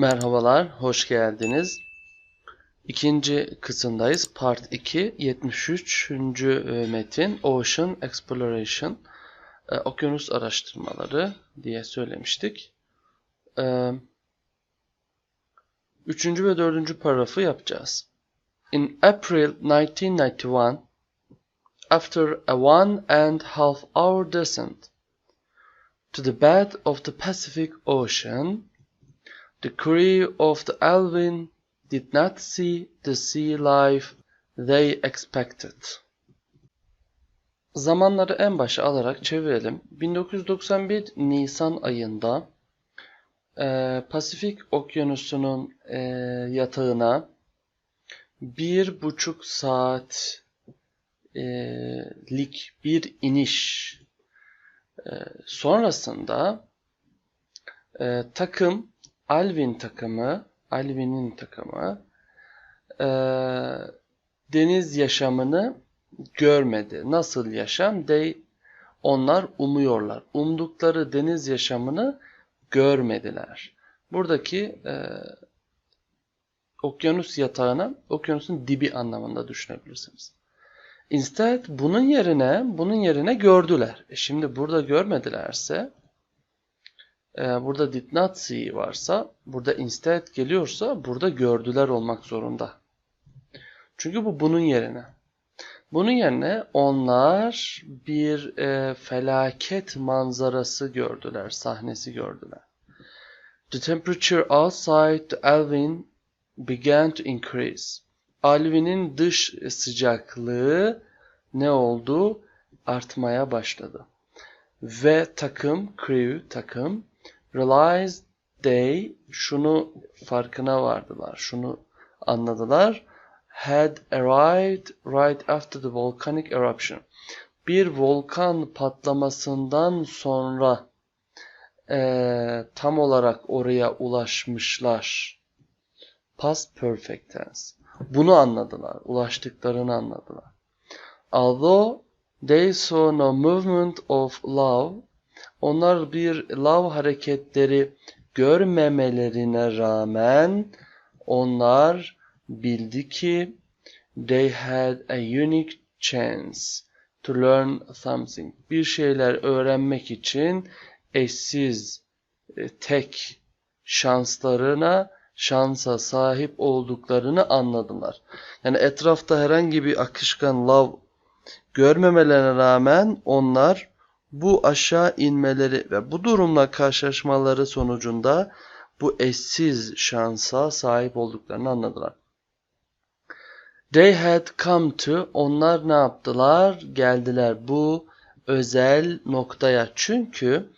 Merhabalar, hoş geldiniz. İkinci kısımdayız. Part 2, 73. e, metin Ocean Exploration, e, okyanus araştırmaları diye söylemiştik. E, Üçüncü ve dördüncü paragrafı yapacağız. In April 1991, after a one and half hour descent to the bed of the Pacific Ocean, the crew of the Alvin did not see the sea life they expected. Zamanları en başa alarak çevirelim. 1991 Nisan ayında e, Pasifik Okyanusu'nun e, yatağına bir buçuk saat e, lik bir iniş e, sonrasında takım Alvin takımı Alvin'in takımı e, deniz yaşamını görmedi. Nasıl yaşam? They, onlar umuyorlar. Umdukları deniz yaşamını görmediler. Buradaki e, okyanus yatağına okyanusun dibi anlamında düşünebilirsiniz. Instead bunun yerine bunun yerine gördüler. E şimdi burada görmedilerse burada did not see varsa burada instead geliyorsa burada gördüler olmak zorunda. Çünkü bu bunun yerine. Bunun yerine onlar bir e, felaket manzarası gördüler, sahnesi gördüler. The temperature outside the Alvin began to increase. Alvin'in dış sıcaklığı ne oldu? Artmaya başladı. Ve takım, crew, takım realized they şunu farkına vardılar, şunu anladılar had arrived right after the volcanic eruption. Bir volkan patlamasından sonra e, tam olarak oraya ulaşmışlar. Past perfect tense. Bunu anladılar. Ulaştıklarını anladılar. Although they saw no movement of love, onlar bir love hareketleri görmemelerine rağmen onlar bildi ki they had a unique chance to learn something. Bir şeyler öğrenmek için eşsiz, e, tek şanslarına, şansa sahip olduklarını anladılar. Yani etrafta herhangi bir akışkan lav görmemelerine rağmen onlar bu aşağı inmeleri ve bu durumla karşılaşmaları sonucunda bu eşsiz şansa sahip olduklarını anladılar. They had come to, onlar ne yaptılar? Geldiler bu özel noktaya. Çünkü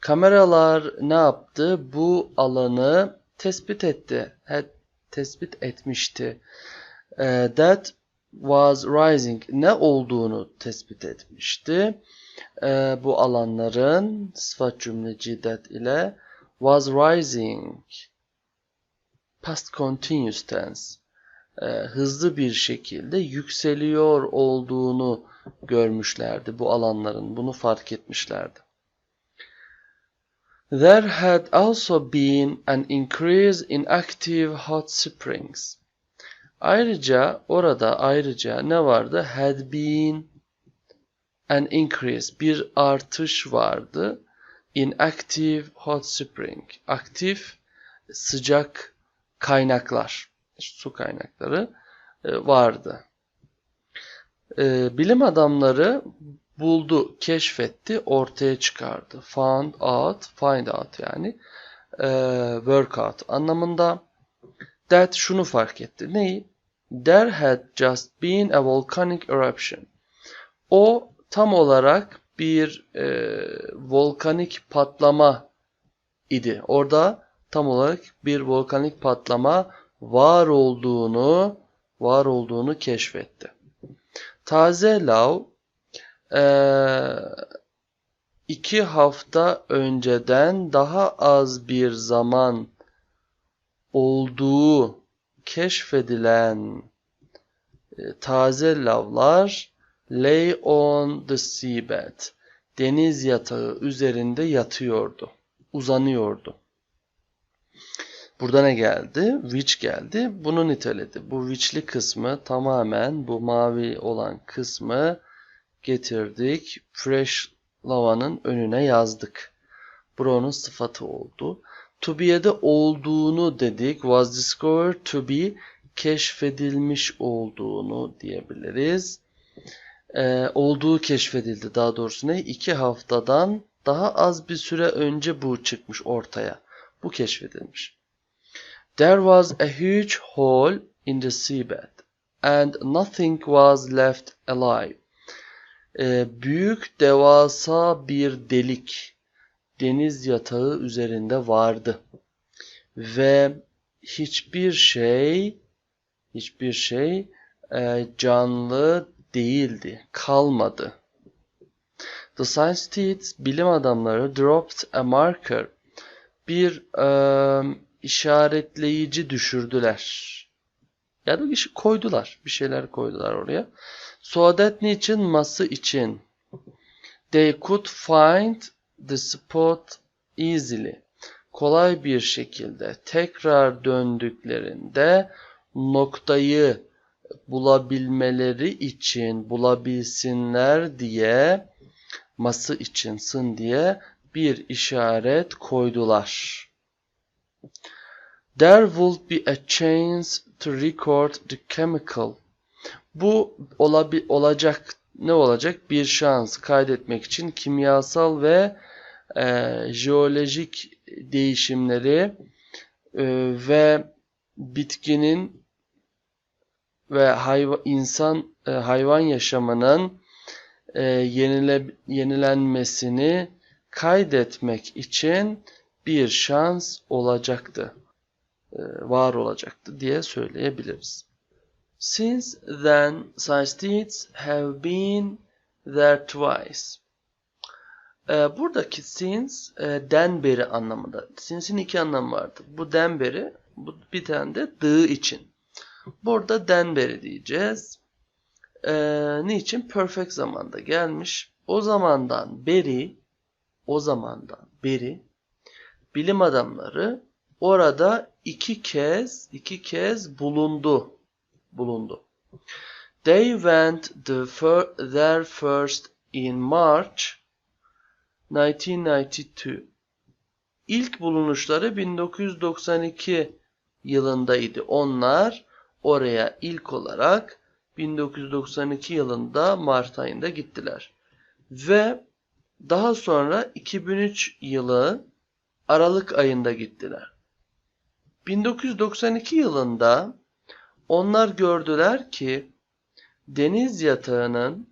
kameralar ne yaptı? Bu alanı tespit etti. Had tespit etmişti. Uh, that was rising. Ne olduğunu tespit etmişti. Uh, bu alanların sıfat cümleci that ile was rising. Past continuous tense e, hızlı bir şekilde yükseliyor olduğunu görmüşlerdi bu alanların. Bunu fark etmişlerdi. There had also been an increase in active hot springs. Ayrıca orada ayrıca ne vardı? Had been an increase, bir artış vardı in active hot spring. Aktif sıcak kaynaklar su kaynakları e, vardı. E, bilim adamları buldu, keşfetti, ortaya çıkardı. Found out, find out yani e, work out anlamında. That şunu fark etti. Neyi? There had just been a volcanic eruption. O tam olarak bir e, volkanik patlama idi. Orada tam olarak bir volkanik patlama var olduğunu var olduğunu keşfetti. Taze lav e, iki hafta önceden daha az bir zaman olduğu keşfedilen e, taze lavlar lay on the seabed deniz yatağı üzerinde yatıyordu, uzanıyordu. Burada ne geldi? Which geldi. Bunu niteledi. Bu which'li kısmı tamamen bu mavi olan kısmı getirdik. Fresh lavanın önüne yazdık. Buranın sıfatı oldu. To be'ye de olduğunu dedik. Was discovered to be keşfedilmiş olduğunu diyebiliriz. Ee, olduğu keşfedildi daha doğrusu ne? İki haftadan daha az bir süre önce bu çıkmış ortaya. Bu keşfedilmiş. There was a huge hole in the seabed and nothing was left alive. Ee, büyük devasa bir delik deniz yatağı üzerinde vardı ve hiçbir şey hiçbir şey e, canlı değildi, kalmadı. The scientists, bilim adamları dropped a marker, bir e, işaretleyici düşürdüler. Ya da işi koydular, bir şeyler koydular oraya. So that niçin? Ması için. They could find the spot easily. Kolay bir şekilde tekrar döndüklerinde noktayı bulabilmeleri için, bulabilsinler diye, ması için, sın diye bir işaret koydular. There would be a chance to record the chemical. Bu olabi olacak ne olacak? Bir şans kaydetmek için kimyasal ve e, jeolojik değişimleri e, ve bitkinin ve hayvan insan e, hayvan yaşamının e, yenile, yenilenmesini kaydetmek için bir şans olacaktı. E, var olacaktı diye söyleyebiliriz. Since then, scientists have been there twice. E, buradaki since e, den beri anlamında. Since'in iki anlamı vardı. Bu den beri, bu bir tane de dığı için. Burada den beri diyeceğiz. E, niçin? Perfect zamanda gelmiş. O zamandan beri, o zamandan beri bilim adamları orada iki kez, iki kez bulundu. Bulundu. They went the fir there first in March 1992. İlk bulunuşları 1992 yılındaydı. Onlar oraya ilk olarak 1992 yılında Mart ayında gittiler. Ve daha sonra 2003 yılı Aralık ayında gittiler. 1992 yılında onlar gördüler ki deniz yatağının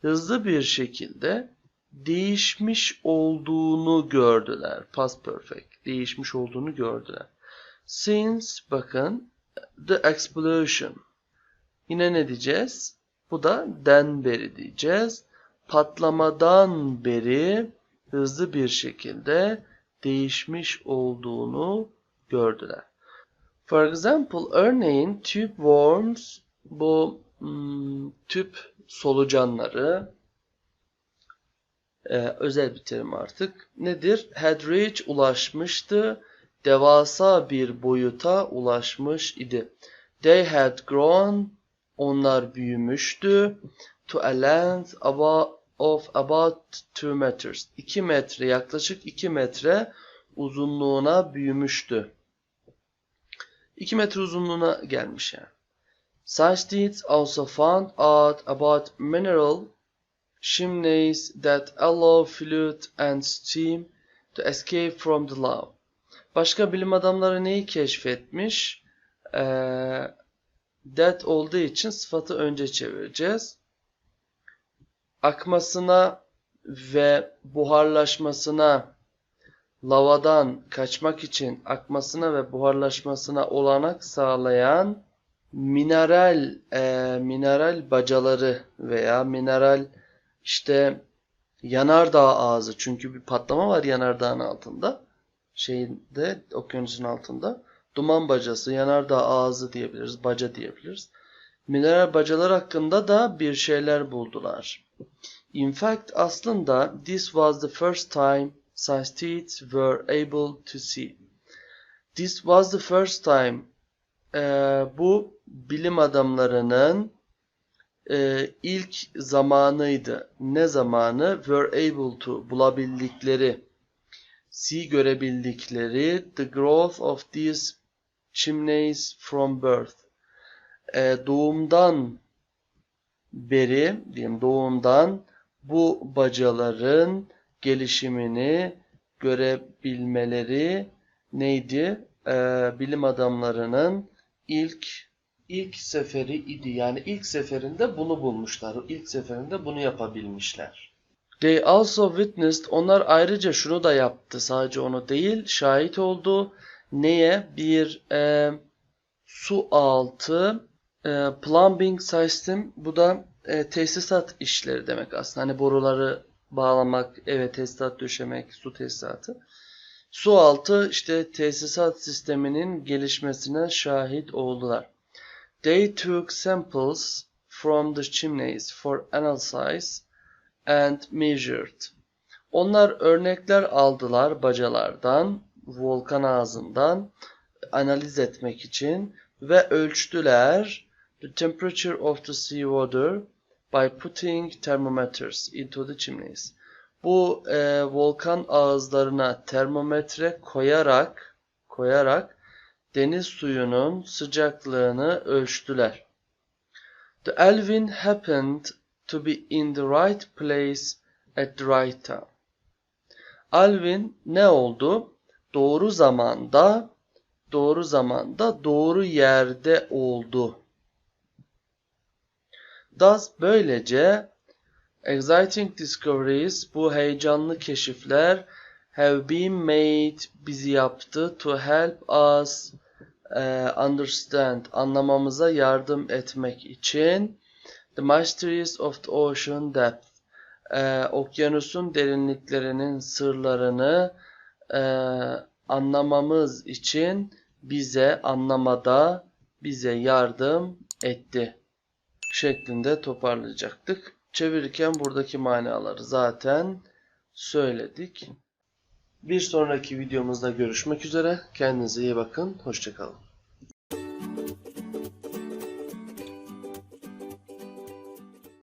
hızlı bir şekilde değişmiş olduğunu gördüler. Past perfect. Değişmiş olduğunu gördüler. Since bakın the explosion. Yine ne diyeceğiz? Bu da den beri diyeceğiz. Patlamadan beri hızlı bir şekilde değişmiş olduğunu gördüler. For example, örneğin tube worms bu hmm, tüp solucanları e, özel bir terim artık. Nedir? Had reached ulaşmıştı. Devasa bir boyuta ulaşmış idi. They had grown onlar büyümüştü. To a length of about 2 meters. 2 metre yaklaşık 2 metre uzunluğuna büyümüştü. 2 metre uzunluğuna gelmiş yani. Scientists also found out about mineral chimneys that allow fluid and steam to escape from the lava. Başka bilim adamları neyi keşfetmiş? Ee, that olduğu için sıfatı önce çevireceğiz. Akmasına ve buharlaşmasına lavadan kaçmak için akmasına ve buharlaşmasına olanak sağlayan mineral e, mineral bacaları veya mineral işte yanardağ ağzı çünkü bir patlama var yanardağın altında şeyinde okyanusun altında duman bacası yanardağ ağzı diyebiliriz baca diyebiliriz mineral bacalar hakkında da bir şeyler buldular in fact aslında this was the first time scientists were able to see. This was the first time Ee, bu bilim adamlarının e, ilk zamanıydı. Ne zamanı? Were able to bulabildikleri, see görebildikleri the growth of these chimneys from birth. Ee, doğumdan beri, diyeyim doğumdan bu bacaların gelişimini görebilmeleri neydi? Ee, bilim adamlarının ilk ilk seferi idi. Yani ilk seferinde bunu bulmuşlar. İlk seferinde bunu yapabilmişler. They also witnessed, onlar ayrıca şunu da yaptı. Sadece onu değil, şahit oldu. Neye? Bir e, su altı e, plumbing system. Bu da e, tesisat işleri demek aslında. Hani boruları bağlamak, eve tesisat döşemek, su tesisatı. Su altı işte tesisat sisteminin gelişmesine şahit oldular. They took samples from the chimneys for analysis and measured. Onlar örnekler aldılar bacalardan, volkan ağzından analiz etmek için ve ölçtüler the temperature of the seawater by putting thermometers into the chimneys. Bu e, volkan ağızlarına termometre koyarak koyarak deniz suyunun sıcaklığını ölçtüler. The Alvin happened to be in the right place at the right time. Alvin ne oldu? Doğru zamanda, doğru zamanda, doğru yerde oldu. Thus böylece exciting discoveries bu heyecanlı keşifler have been made bizi yaptı to help us e, understand anlamamıza yardım etmek için the mysteries of the ocean depth e, okyanusun derinliklerinin sırlarını e, anlamamız için bize anlamada bize yardım etti şeklinde toparlayacaktık. Çevirirken buradaki manaları zaten söyledik. Bir sonraki videomuzda görüşmek üzere. Kendinize iyi bakın. Hoşçakalın.